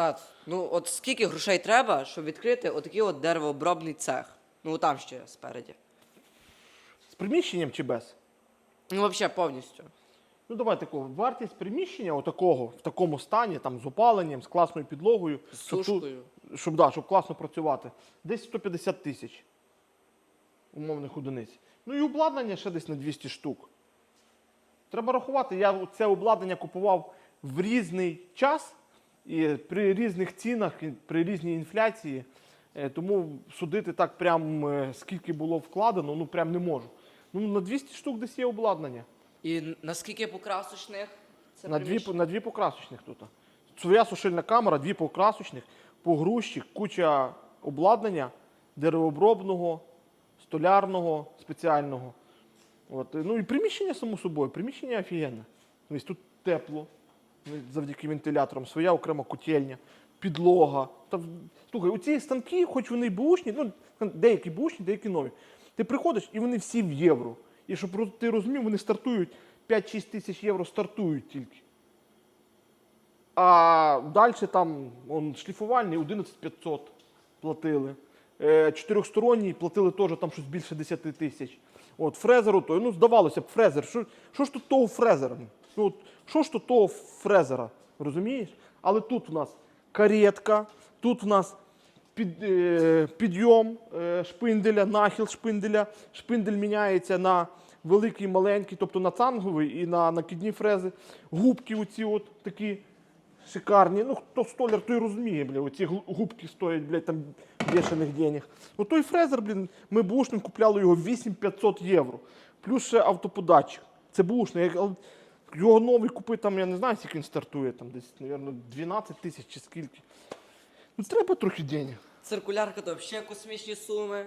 Тат, ну от скільки грошей треба, щоб відкрити отакий от деревообробний цех? Ну там ще спереді. З приміщенням чи без? Ну, взагалі повністю. Ну, давай такого. Вартість приміщення отакого, в такому стані, там, з опаленням, з класною підлогою, З щоб, тут- сушкою. щоб, да, щоб класно працювати. Десь 150 тисяч умовних одиниць. Ну і обладнання ще десь на 200 штук. Треба рахувати, я це обладнання купував в різний час і при різних цінах, при різній інфляції. Е, Тому судити так прям е, скільки було вкладено, ну прям не можу. Ну, на 200 штук десь є обладнання. І наскільки покрасочних це На дві, на дві покрасочних тут. Своя сушильна камера, дві покрасочних, погрузчик, куча обладнання деревообробного, столярного, спеціального. От. Ну і приміщення, само собою, приміщення офігенне. Тобто тут тепло, завдяки вентиляторам, своя окрема котельня, підлога. Та, слухай, оці станки, хоч вони й бушні, ну, деякі бушні, деякі нові. Ти приходиш і вони всі в євро. І щоб ти розумів, вони стартують 5-6 тисяч євро стартують тільки. А далі там он, шліфувальний 11500 платили. Е, Чотирьохсторонній платили теж там щось більше 10 тисяч. От, фрезеру той, ну здавалося б, фрезер. Що, що ж тут того фрезера? Ну, що ж тут того фрезера? Розумієш? Але тут у нас каретка, тут у нас під, е, підйом е, шпинделя, нахил шпинделя. Шпиндель міняється на великий, маленький, тобто на цанговий і на накидні фрези. Губки оці от такі шикарні. Ну, хто столяр, той розуміє, бля, оці губки стоять, блядь, там бешених денег. Ну той фрезер, блін, ми бушним купляли його 8500 євро. Плюс ще автоподатчик. Це бушний. Його новий купити, там, я не знаю, скільки він стартує, там десь, мабуть, 12 тисяч чи скільки. Ну, треба трохи денег. Циркулярка то взагалі космічні суми.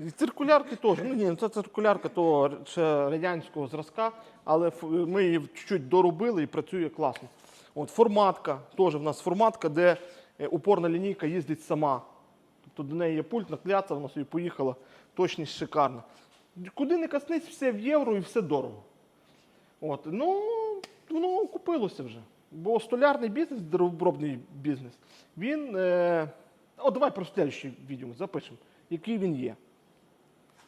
І Циркулярки теж. Ну ні, ну, це циркулярка то ще радянського зразка, але ф- ми її чуть-чуть доробили і працює класно. От форматка, теж в нас форматка, де е, упорна лінійка їздить сама. Тобто до неї є пульт, накляця, вона собі поїхала, точність шикарна. Куди не коснись, все в євро і все дорого. От, ну, воно окупилося вже. Бо столярний бізнес, дробний бізнес, він. Е... О, давай про слідчий відео запишемо, який він є.